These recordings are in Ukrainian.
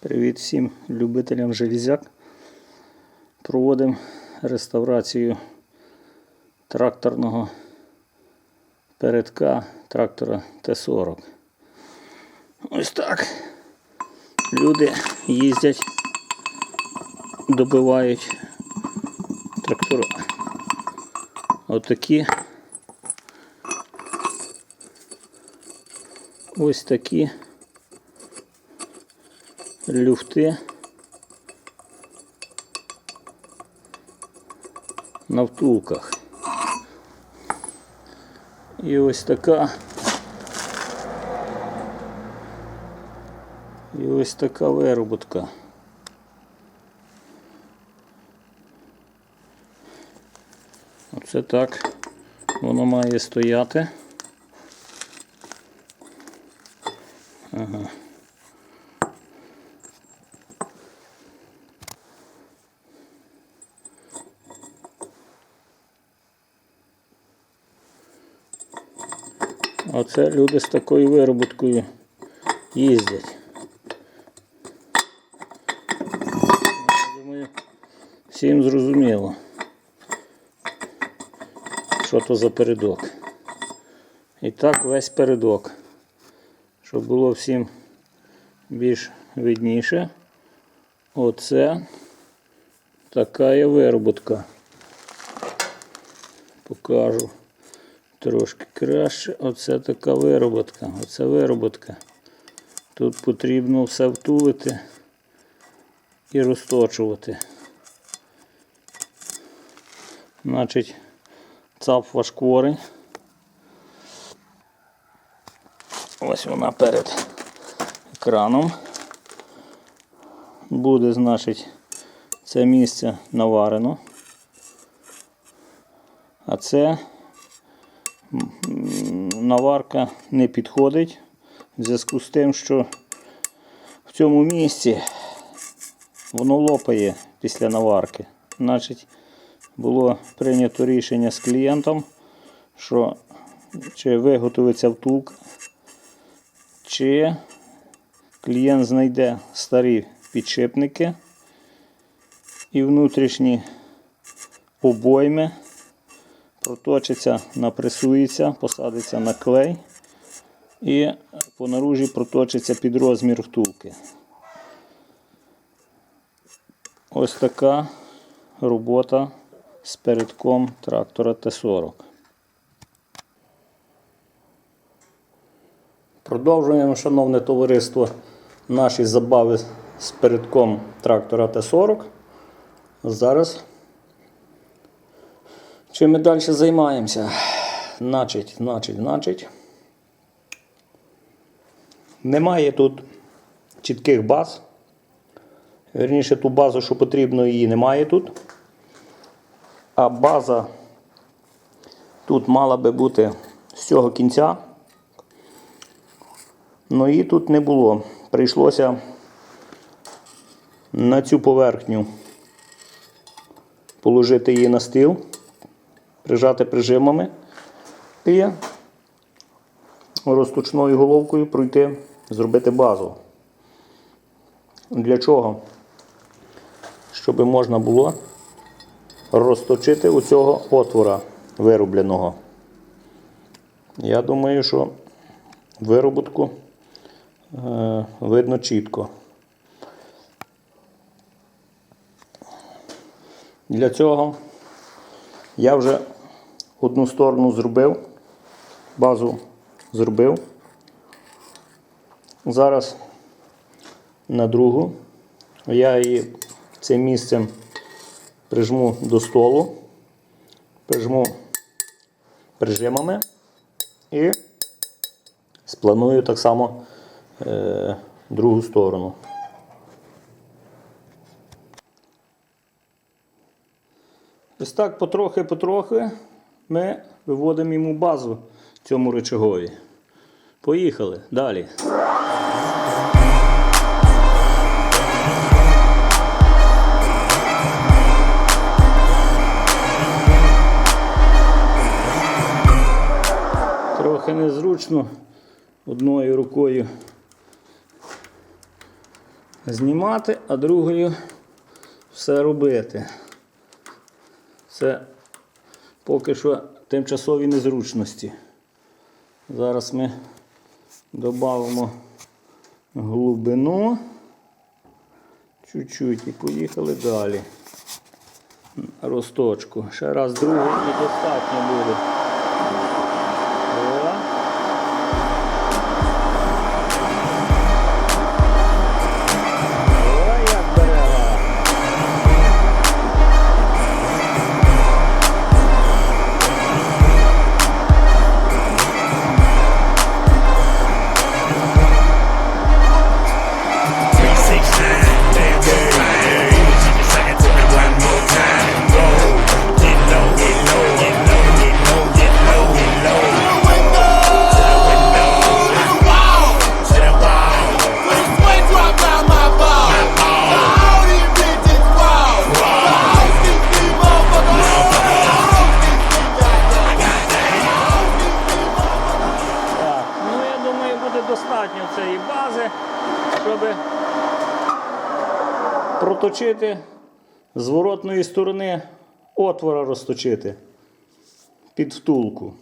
Привіт всім любителям железяк. Проводимо реставрацію тракторного передка трактора Т-40. Ось так. Люди їздять, добивають трактора. Отакі. Ось такі люфти на втулках. І ось така. І ось така вироботка. Оце так воно має стояти. Ага. Оце люди з такою вироботкою їздять. Думаю, всім зрозуміло, що то за передок. І так весь передок. Щоб було всім більш видніше. Оце така є вироботка. Покажу трошки краще. Оце така вироботка. Оце вироботка. Тут потрібно все втулити і розточувати. Значить, цапфа шкворень. Ось вона перед екраном. Буде, значить, це місце наварено. А це наварка не підходить в зв'язку з тим, що в цьому місці воно лопає після наварки. Значить, було прийнято рішення з клієнтом, що чи виготовиться втулка, чи клієнт знайде старі підшипники і внутрішні обойми проточиться, напресується, посадиться на клей і по наружі проточиться під розмір втулки. Ось така робота з передком трактора Т-40. Продовжуємо, шановне товариство, наші забави з передком трактора Т-40. Зараз Чим ми далі займаємося? Значить, значить, значить. Немає тут чітких баз. Верніше, ту базу, що потрібно, її немає тут. А база тут мала би бути з цього кінця. Ну її тут не було. Прийшлося на цю поверхню положити її на стіл прижати прижимами і розточною головкою пройти, зробити базу. Для чого? Щоб можна було розточити у цього отвора виробленого. Я думаю, що вироботку е, видно чітко. Для цього я вже одну сторону зробив, базу зробив. Зараз на другу я її цим місцем прижму до столу, прижму прижимами і спланую так само е, другу сторону. Ось так потрохи-потрохи ми виводимо йому базу цьому речагові. Поїхали далі. Трохи незручно одною рукою знімати, а другою все робити. Це поки що тимчасові незручності. Зараз ми додамо глибину. Чуть-чуть і поїхали далі. Росточку. Ще раз другу недостатньо буде. З зворотної сторони отвора розточити під втулку.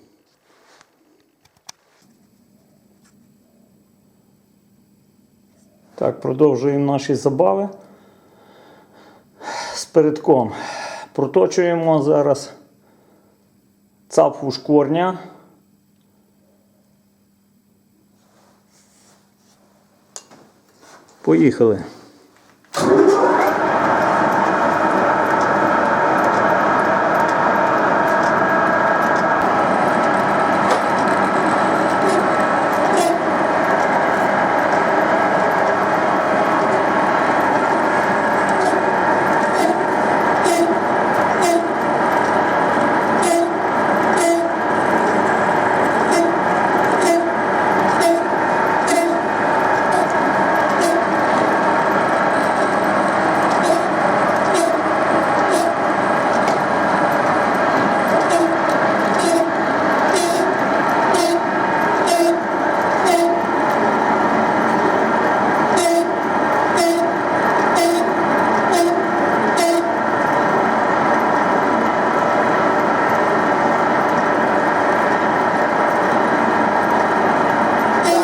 Так, продовжуємо наші забави з передком. Проточуємо зараз цапфу шкворня. Поїхали.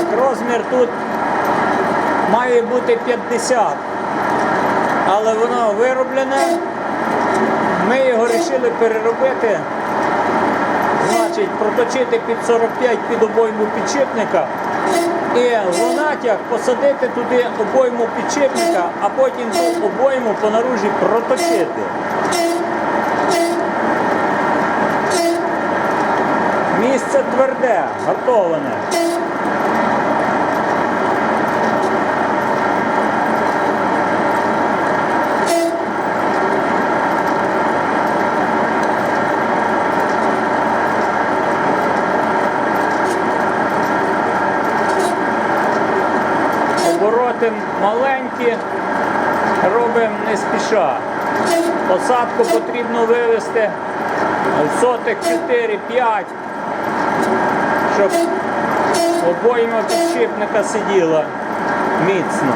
Так, розмір тут має бути 50, але воно вироблене. Ми його вирішили переробити, значить, проточити під 45 під обойму підшипника і в натяг посадити туди обойму підшипника, а потім ту обойму по наружі проточити. Місце тверде, готоване. Обороти маленькі, робимо не спіша. Посадку потрібно вивести в сотих 4-5, щоб обойма підшипника сиділа міцно.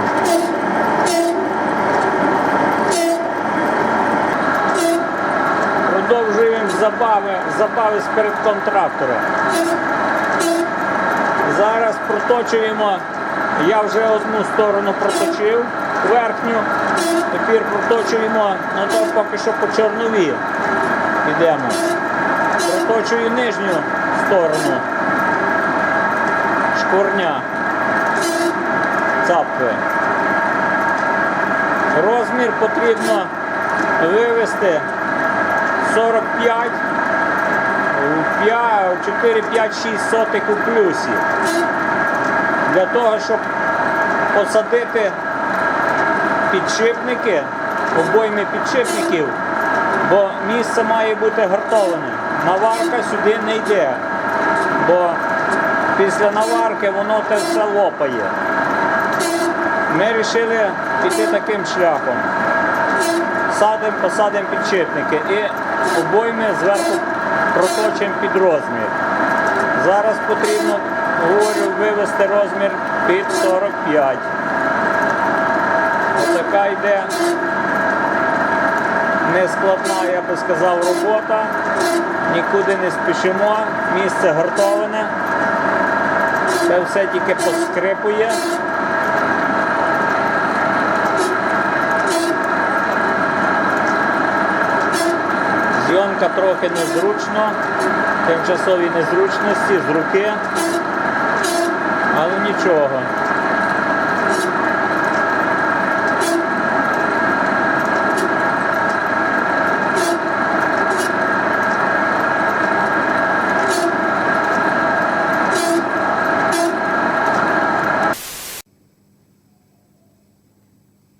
Продовжуємо забави, забави з передком трактора. Зараз проточуємо. Я вже одну сторону проточив верхню. Тепер проточуємо, ну то поки що по чорнові йдемо. Проточую нижню сторону шкурня цапки. Розмір потрібно вивести 45 у 4, 5, 6 сотих у плюсі. Для того, щоб посадити підшипники, обойми підшипників, бо місце має бути гартоване. Наварка сюди не йде, бо після наварки воно те все лопає. Ми вирішили піти таким шляхом. Садимо, посадимо підшипники і обойми зверху проточимо під розмір. Зараз потрібно, говорю, вивести розмір під 45. Отака йде нескладна, я би сказав, робота. Нікуди не спішимо, місце гартоване. Це все тільки поскрипує. Зйомка трохи незручно, тимчасові незручності з руки, нічого.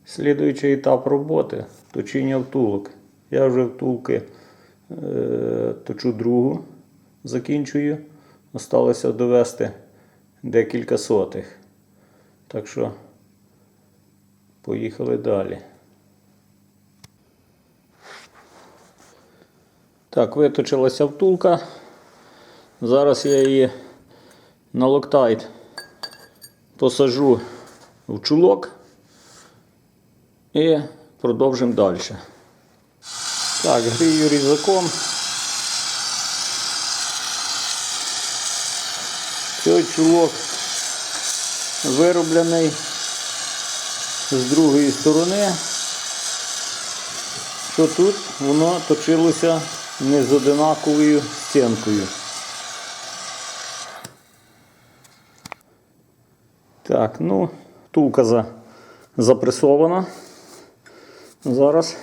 Слідуючий етап роботи точіння втулок. Я вже втулки е, точу другу, закінчую. Осталося довести декілька сотих. Так що поїхали далі. Так, виточилася втулка. Зараз я її на локтайт посажу в чулок. І продовжимо далі. Так, грію різаком. Цей чулок вироблений з другої сторони, що тут воно точилося не з одинаковою стінкою. Так, ну, тулка за, запресована. Зараз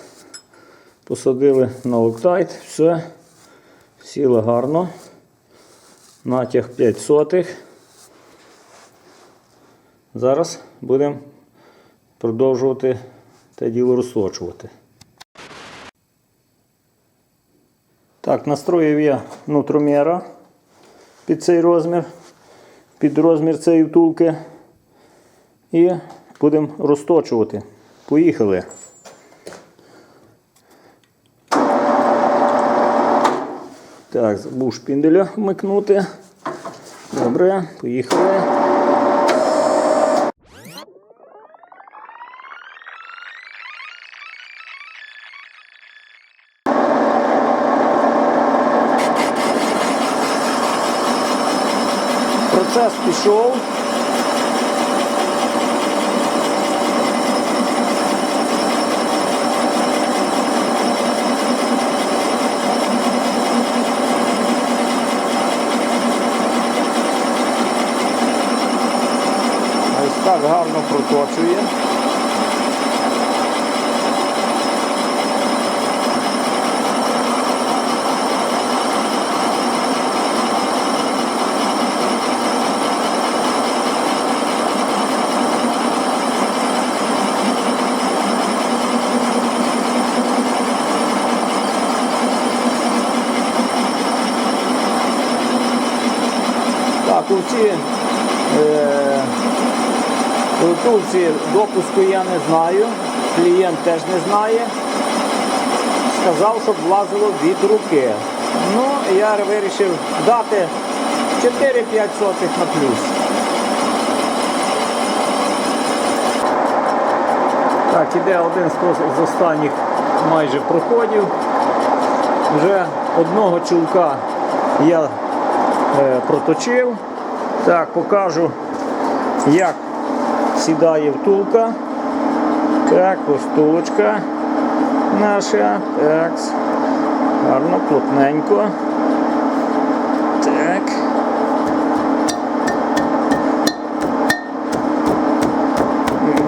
посадили на локтайт, все, сіло гарно. Натяг 5 сотих. Зараз будемо продовжувати те діло розсочувати. Так, настроїв я нутромєра під цей розмір, під розмір цієї втулки. І будемо розточувати. Поїхали. Так, забув шпінделя вмикнути. Добре, поїхали. Процес пішов. Ось проточує. Так, у ці е, Рутулці допуску я не знаю, клієнт теж не знає. Сказав, щоб влазило від руки. Ну, я вирішив дати 4-5 сотих на плюс. Так, іде один з останніх майже проходів. Вже одного чулка я е, проточив. Так, покажу, як сідає втулка. Так, ось втулочка наша. Так. Гарно, плотненько. Так.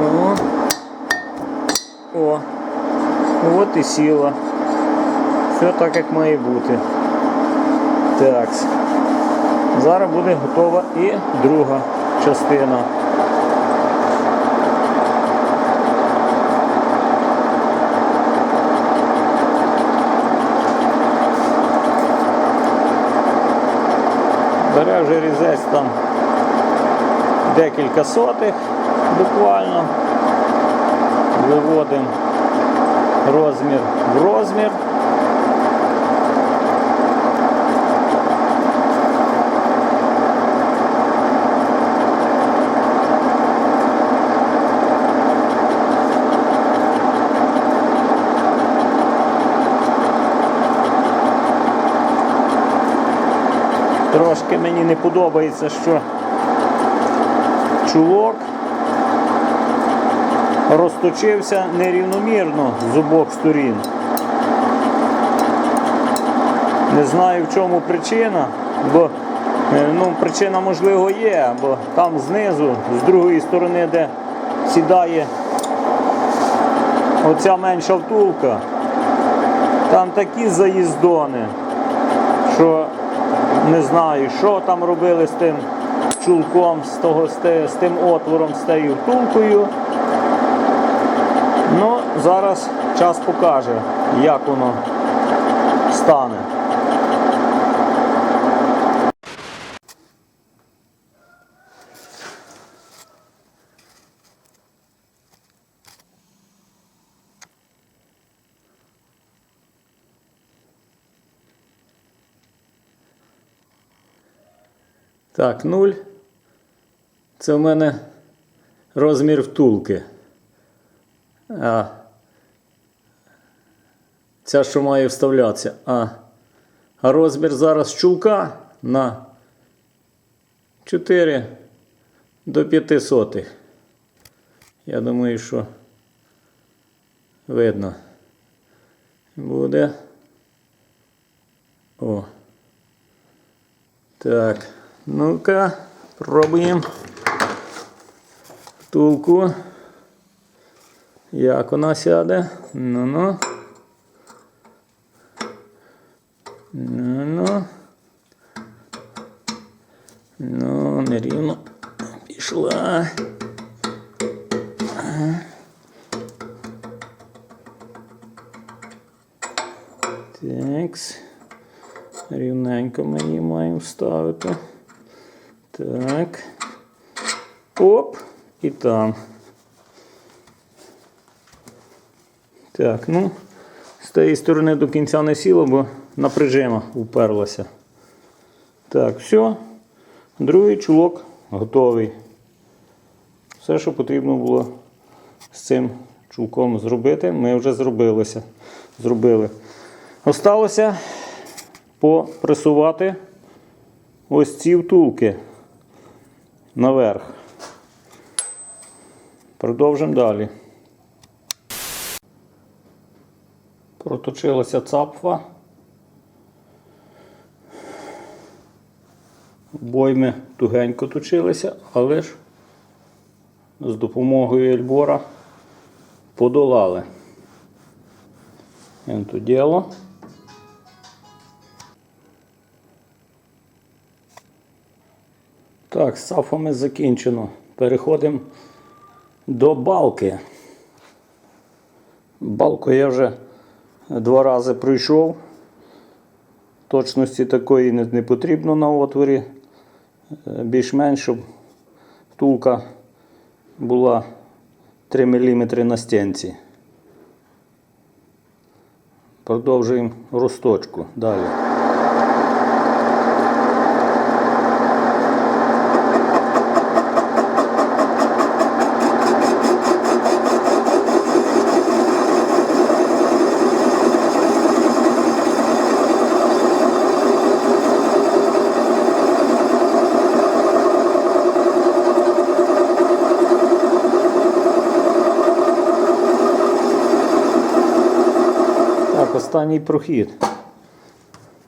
Ну. О. От і сіла. Все так, як має бути. Так. Зараз буде готова і друга частина. Бере різець там декілька сотих буквально. Виводимо розмір в розмір. Трошки мені не подобається, що чулок розточився нерівномірно з обох сторін. Не знаю в чому причина, бо е, ну, причина можливо є, бо там знизу, з другої сторони, де сідає оця менша втулка, там такі заїздони, що не знаю, що там робили з тим чулком, з, того, з, тим отвором, з тією втулкою. Ну, зараз час покаже, як воно стане. Так, нуль. Це в мене розмір втулки. А ця, що має вставлятися. А, а розмір зараз чулка на 4 до 5 сотих. Я думаю, що видно. Буде. О. Так, ну-ка, пробуємо втулку. Як вона сяде? Ну-ну. Ну-ну. Ну, нерівно пішла. Такс. Рівненько ми її маємо вставити. Так. Оп. І там. Так, ну, з тієї сторони до кінця не сіло, бо напряжимо уперлося. Так, все. Другий чулок готовий. Все, що потрібно було з цим чулком зробити, ми вже зробилося. зробили. Осталося попресувати ось ці втулки наверх. Продовжимо далі. Проточилася цапфа. Бойми тугенько точилися, але ж з допомогою ельбора подолали. Це діло. Так, з цафами закінчено. Переходимо до балки. Балку я вже два рази пройшов. Точності такої не, не потрібно на отворі. Е, Більш-менш, щоб втулка була 3 мм на стінці. Продовжуємо розточку далі. Так, останній прохід.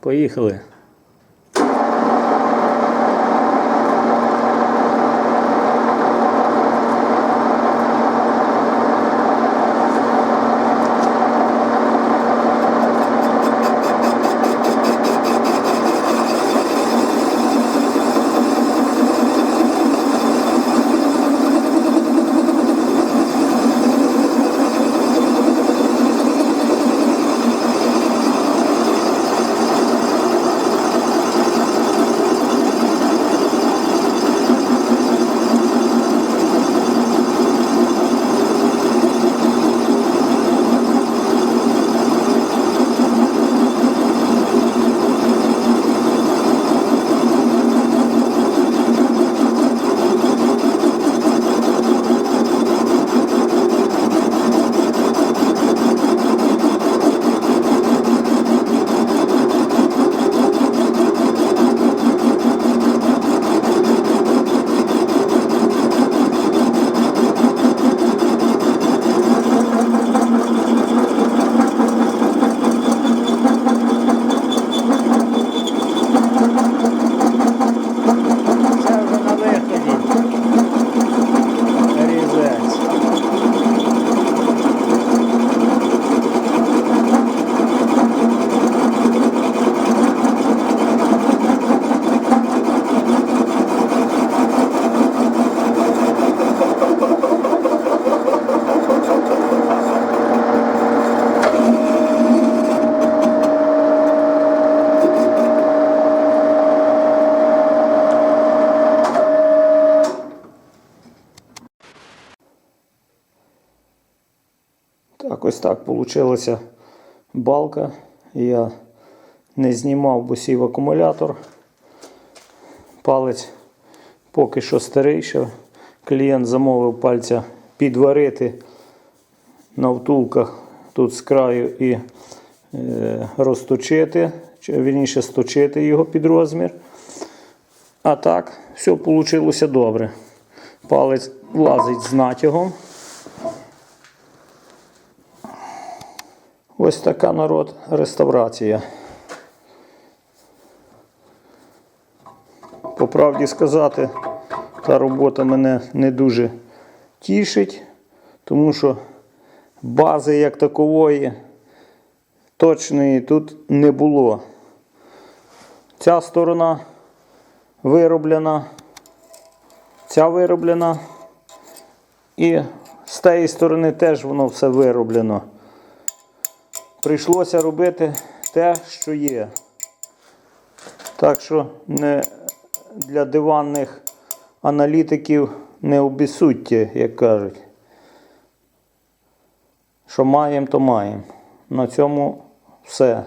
Поїхали. Вийшла балка. Я не знімав, бо сів акумулятор. Палець поки що старий, що клієнт замовив пальця підварити на втулках тут з краю і е, розточити, чи вірніше сточити його під розмір. А так, все вийшло добре. Палець влазить з натягом. Ось така народ реставрація. По правді сказати, та робота мене не дуже тішить, тому що бази як такової точної тут не було. Ця сторона вироблена, ця вироблена, і з тієї сторони теж воно все вироблено. Прийшлося робити те, що є. Так що не для диванних аналітиків не обісудьте, як кажуть. Що маємо, то маємо. На цьому все.